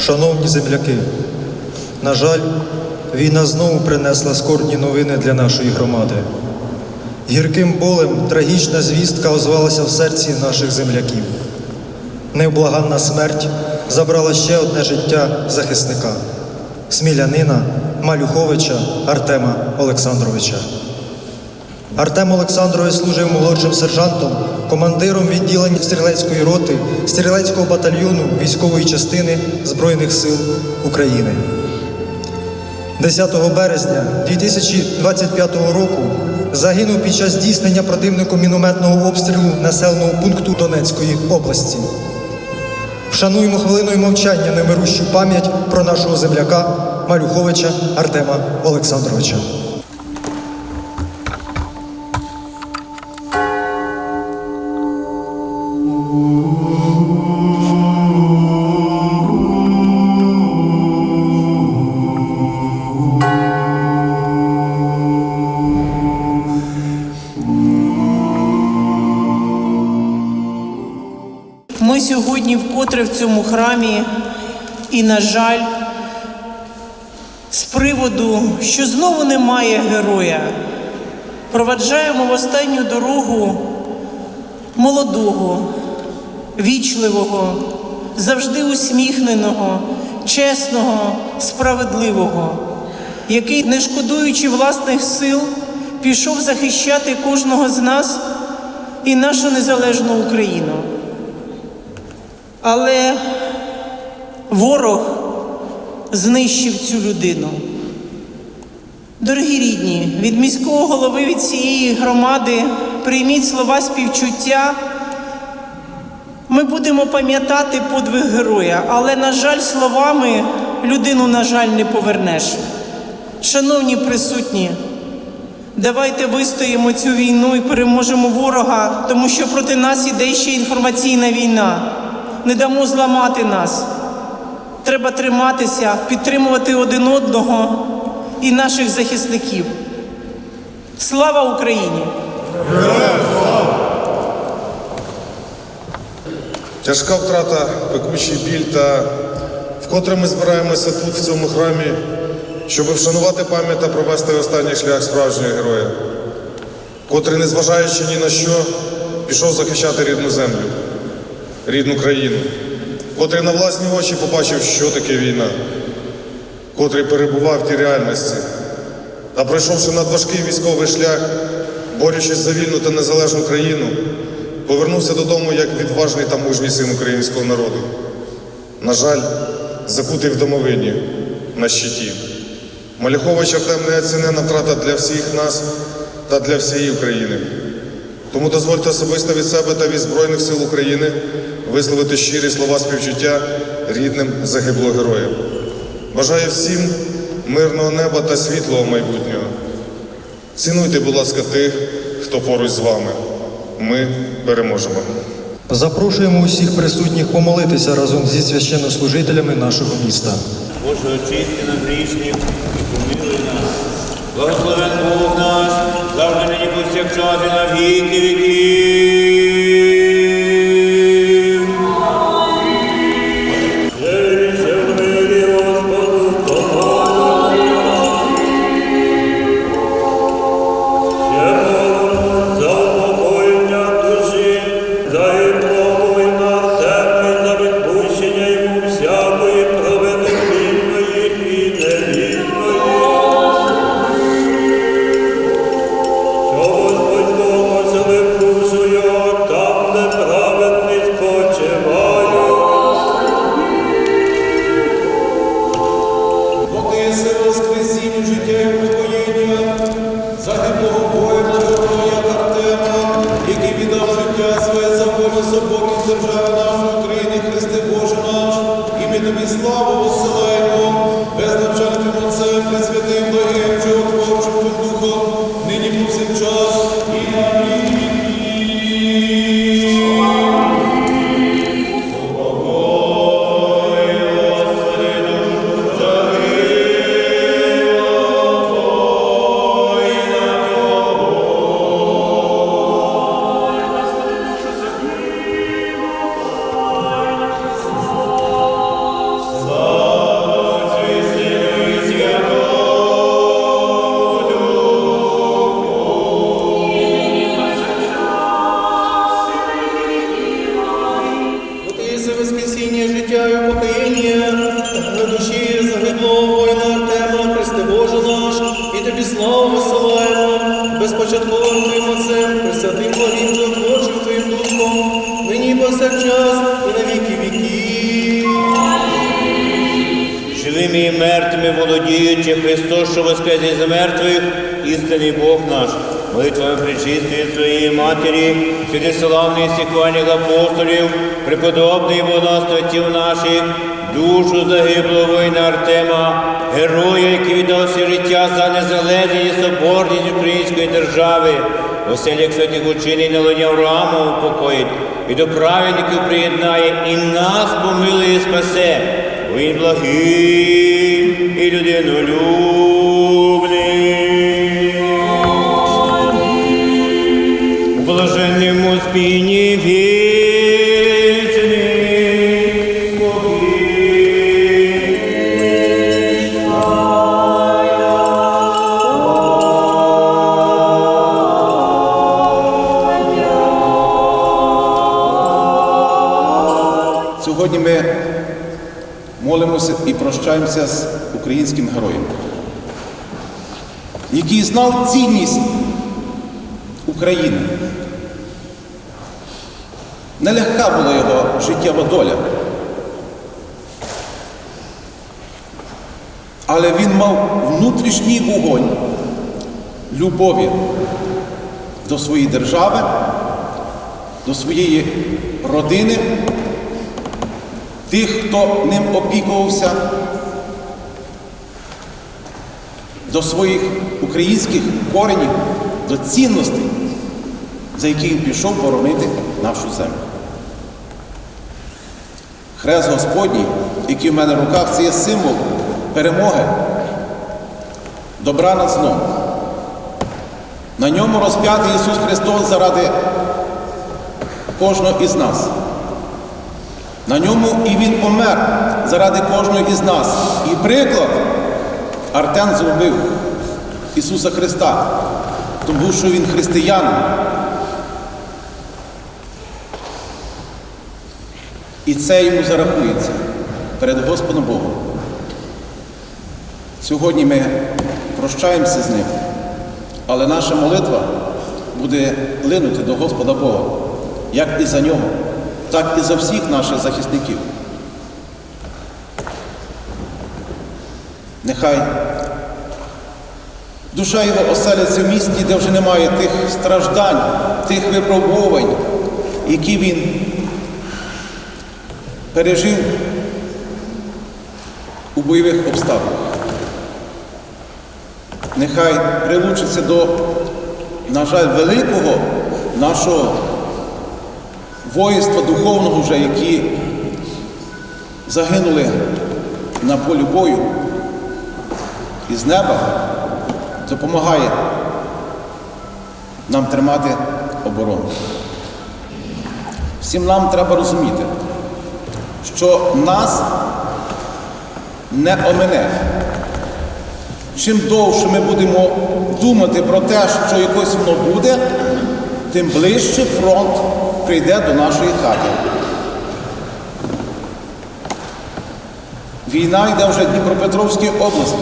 Шановні земляки, на жаль, війна знову принесла скорбні новини для нашої громади. Гірким болем трагічна звістка озвалася в серці наших земляків. Невблаганна смерть забрала ще одне життя захисника смілянина Малюховича Артема Олександровича. Артем Олександрович служив молодшим сержантом, командиром відділення стрілецької роти, стрілецького батальйону військової частини Збройних сил України. 10 березня 2025 року загинув під час здійснення противником мінометного обстрілу населеного пункту Донецької області. Вшануємо хвилиною мовчання немирущу пам'ять про нашого земляка Малюховича Артема Олександровича. Вкотре в цьому храмі, і, на жаль, з приводу, що знову немає героя, проваджаємо в останню дорогу молодого, вічливого, завжди усміхненого, чесного, справедливого, який, не шкодуючи власних сил, пішов захищати кожного з нас і нашу незалежну Україну. Але ворог знищив цю людину. Дорогі рідні, від міського голови від цієї громади прийміть слова співчуття. Ми будемо пам'ятати подвиг героя, але, на жаль, словами людину, на жаль, не повернеш. Шановні присутні, давайте вистоїмо цю війну і переможемо ворога, тому що проти нас іде ще інформаційна війна не дамо зламати нас. Треба триматися, підтримувати один одного і наших захисників. Слава Україні! Тяжка втрата, пекучий біль та вкотре ми збираємося тут, в цьому храмі, щоб вшанувати пам'ять та провести останній шлях справжнього героя, котрий, незважаючи ні на що, пішов захищати рідну землю, рідну країну, котрий на власні очі побачив, що таке війна, котрий перебував в тій реальності та пройшовши надважкий військовий шлях, борючись за вільну та незалежну країну, повернувся додому як відважний та мужній син українського народу. На жаль, закутий в домовині на щиті. Маляхович Артем неоцінена втрата для всіх нас та для всієї України. Тому дозвольте особисто від себе та від Збройних сил України висловити щирі слова співчуття рідним загиблого героя. Бажаю всім мирного неба та світлого майбутнього. Цінуйте, будь ласка, тих, хто поруч з вами. Ми переможемо. Запрошуємо усіх присутніх помолитися разом зі священнослужителями нашого міста. Боже, очисти нам грішних і помилуй нас. Благословен Бог наш, завжди повсякчас і на віки віків. І тобі славу посилаємо, Ісусе, Воскресіння, життя і покаяння, на душі загиблого воїна Артема, Христе Боже наш, і тобі славу висилаємо, безпочатковим Твоїм Отцем, Пресвятим Благим, Божим Твоїм Духом, нині повсякчас і на віки віки. Живими і мертвими володіючи Христос, що воскрес із мертвих, істинний Бог наш молитвами причистої своєї Матері, святославних сіквальних апостолів, преподобних богословців наших, душу загиблого воїна Артема, героя, який віддав своє життя за незалежність і соборність української держави, оселях святих учинень на лоні Авраама упокоїть, і до праведників приєднає, і нас помилує і спасе. Він благий і людинолюбний. І з українським героєм, який знав цінність України. Нелегка була його життєва доля. Але він мав внутрішній вогонь любові до своєї держави, до своєї родини, тих, хто ним опікувався, до своїх українських коренів, до цінностей, за які він пішов боронити нашу землю. Хрест Господній, який в мене в руках, це є символ перемоги, добра над злом. На ньому розп'ятий Ісус Христос заради кожного із нас. На ньому і Він помер заради кожного із нас. І приклад Артем зробив Ісуса Христа, тому що Він християнин. І це йому зарахується перед Господом Богом. Сьогодні ми прощаємося з ним, але наша молитва буде линути до Господа Бога, як і за нього, так і за всіх наших захисників. Нехай душа його оселиться в місті, де вже немає тих страждань, тих випробувань, які він пережив у бойових обставинах. Нехай прилучиться до, на жаль, великого нашого воїнства духовного вже, які загинули на полі бою і з неба допомагає нам тримати оборону. Всім нам треба розуміти, що нас не омине. Чим довше ми будемо думати про те, що якось воно буде, тим ближче фронт прийде до нашої хати. Війна йде вже в Дніпропетровській області,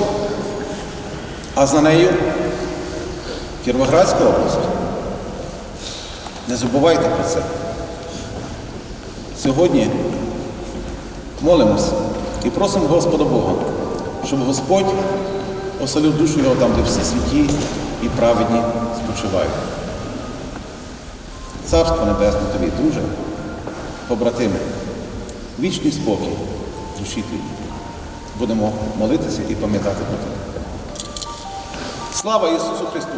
а за нею Кіровоградська область. Не забувайте про це. Сьогодні молимося і просимо Господа Бога, щоб Господь оселив душу його там, де всі святі і праведні спочивають. Царство Небесне тобі, друже, побратими, вічний спокій, душі твої. Будемо молитися і пам'ятати про тебе. Слава Ісусу Христу!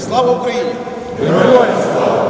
Слава Україні! Героям слава!